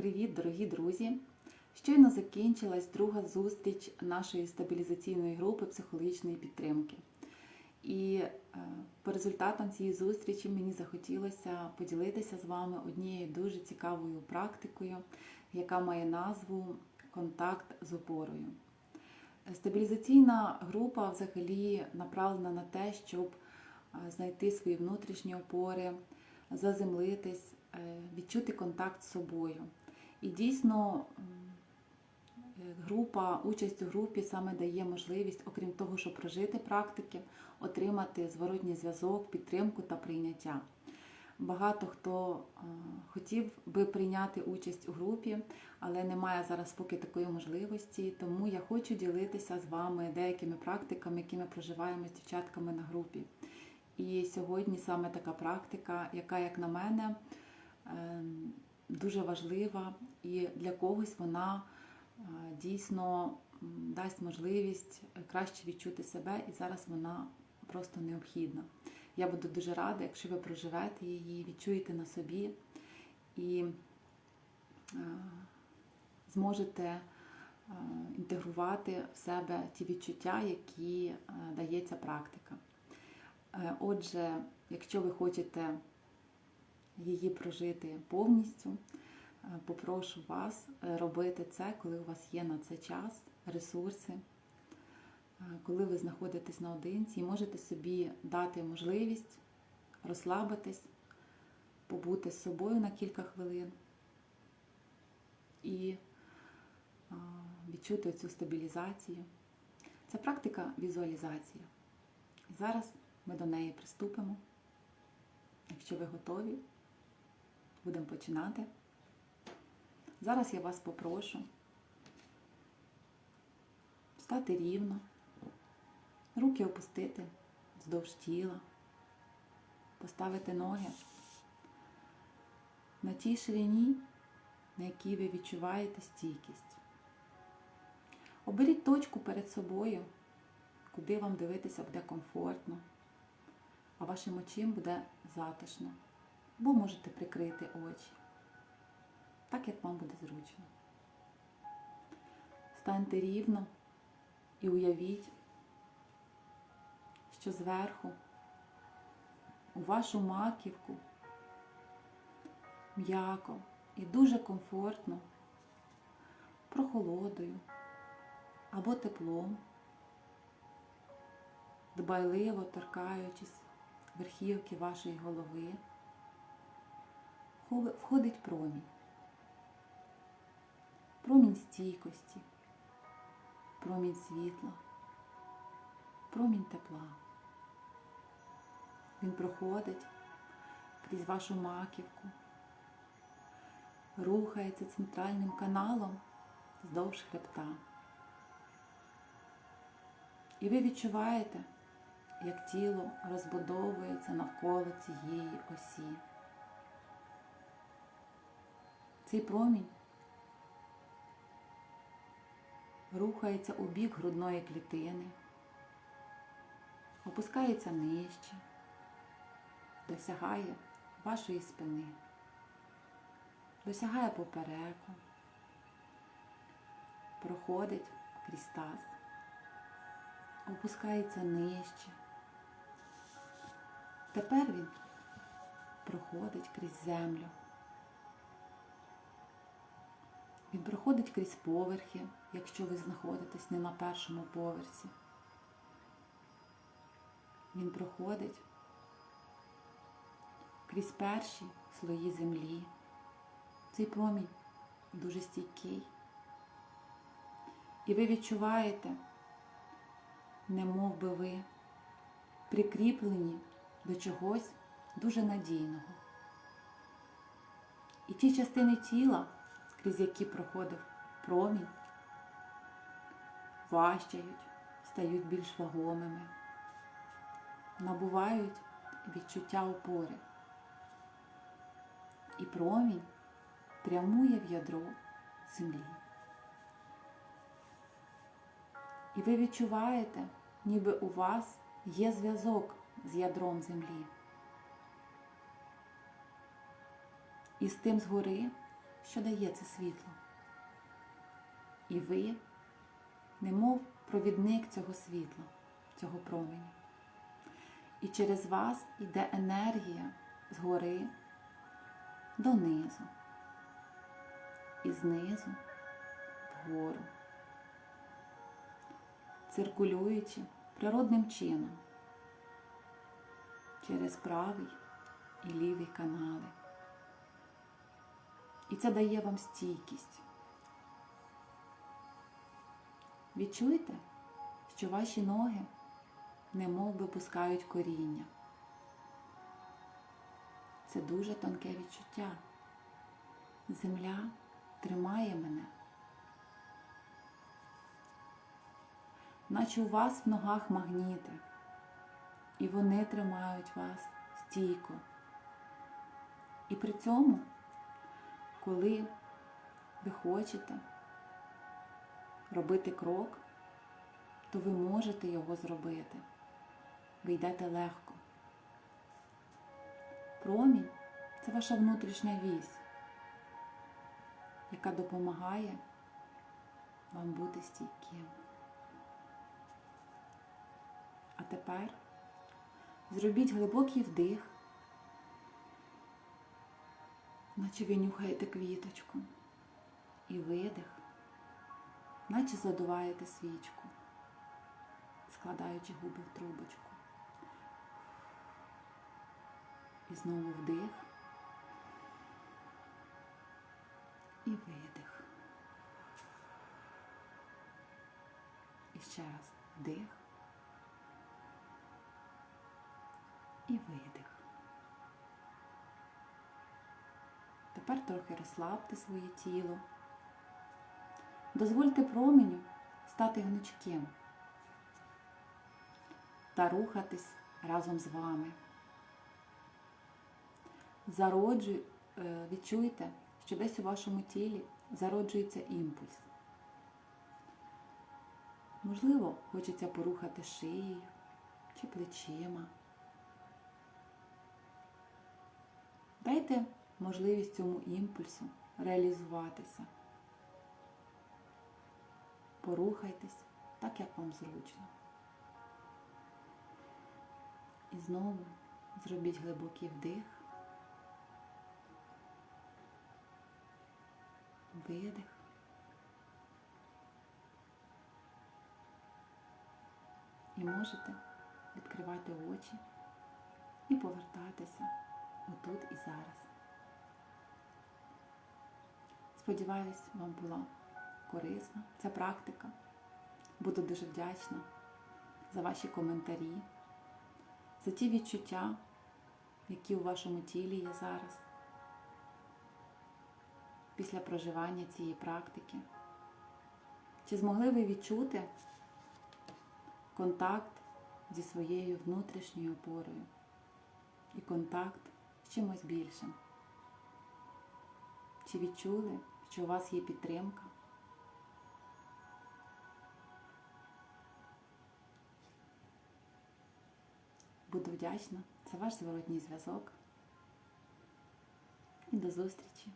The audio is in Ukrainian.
Привіт, дорогі друзі! Щойно закінчилась друга зустріч нашої стабілізаційної групи психологічної підтримки. І е, по результатам цієї зустрічі мені захотілося поділитися з вами однією дуже цікавою практикою, яка має назву Контакт з опорою. Стабілізаційна група взагалі направлена на те, щоб е, знайти свої внутрішні опори, заземлитись, е, відчути контакт з собою. І дійсно е, група, участь у групі саме дає можливість, окрім того, щоб прожити практики, отримати зворотній зв'язок, підтримку та прийняття. Багато хто е, хотів би прийняти участь у групі, але немає зараз поки такої можливості. Тому я хочу ділитися з вами деякими практиками, які ми проживаємо з дівчатками на групі. І сьогодні саме така практика, яка, як на мене, е, дуже важлива, і для когось вона е, дійсно дасть можливість краще відчути себе, і зараз вона просто необхідна. Я буду дуже рада, якщо ви проживете її, відчуєте на собі і е, зможете е, інтегрувати в себе ті відчуття, які е, дає ця практика. Е, Отже, якщо ви хочете її прожити повністю, е, попрошу вас е, робити це, коли у вас є на це час, ресурси, е, коли ви знаходитесь наодинці і можете собі дати можливість розслабитись, побути з собою на кілька хвилин і відчути цю стабілізацію. Це практика візуалізації. І зараз ми до неї приступимо. Якщо ви готові, будемо починати. Зараз я вас попрошу стати рівно, руки опустити вздовж тіла, поставити ноги на тій ширині, на якій ви відчуваєте стійкість. Оберіть точку перед собою, куди вам дивитися буде комфортно, а вашим очим буде затишно. Або можете прикрити очі, так як вам буде зручно. Станьте рівно і уявіть, що зверху у вашу маківку м'яко і дуже комфортно, прохолодою або теплом, дбайливо торкаючись верхівки вашої голови, входить промінь. Промінь стійкості, промінь світла, промінь тепла. Він проходить крізь вашу маківку, рухається центральним каналом вздовж хребта. І ви відчуваєте, як тіло розбудовується навколо цієї осі. Цей промінь рухається у бік грудної клітини, опускається нижче, досягає вашої спини, досягає попереку, проходить крізь таз, опускається нижче. Тепер він проходить крізь землю. Він проходить крізь поверхи, якщо ви знаходитесь не на першому поверсі. Він проходить крізь перші слої землі. Цей промінь дуже стійкий. І ви відчуваєте, немов би ви прикріплені до чогось дуже надійного. І ті частини тіла, крізь які проходив промінь, важчають, стають більш вагомими, набувають відчуття опори. І промінь прямує в ядро землі. І ви відчуваєте, ніби у вас є зв'язок з ядром землі. І з тим згори що дає це світло. І ви, немов провідник цього світла, цього променя. І через вас йде енергія згори донизу і знизу вгору, циркулюючи природним чином через правий і лівий канали. І це дає вам стійкість. Відчуйте, що ваші ноги немов би пускають коріння. Це дуже тонке відчуття. Земля тримає мене. Наче у вас в ногах магніти, і вони тримають вас стійко. І при цьому, коли ви хочете робити крок, то ви можете його зробити. Ви йдете легко. Промінь це ваша внутрішня вісь, яка допомагає вам бути стійким. А тепер зробіть глибокий вдих, наче ви нюхаєте квіточку, і видих, наче задуваєте свічку, складаючи губи в трубочку. І знову вдих і видих. І ще раз вдих і видих. Тепер трохи розслабте своє тіло. Дозвольте променю стати гнучким та рухатись разом з вами. Зароджуй, е, відчуйте, що десь у вашому тілі зароджується імпульс. Можливо, хочеться порухати шиєю чи плечима. Дайте можливість цьому імпульсу реалізуватися. Порухайтесь так, як вам зручно. І знову зробіть глибокий вдих. видих. І можете відкривати очі і повертатися отут і зараз. Сподіваюсь, вам була корисна ця практика. Буду дуже вдячна за ваші коментарі, за ті відчуття, які у вашому тілі є зараз після проживання цієї практики? Чи змогли ви відчути контакт зі своєю внутрішньою опорою і контакт з чимось більшим? Чи відчули, що у вас є підтримка? Буду вдячна за ваш зворотній зв'язок і до зустрічі!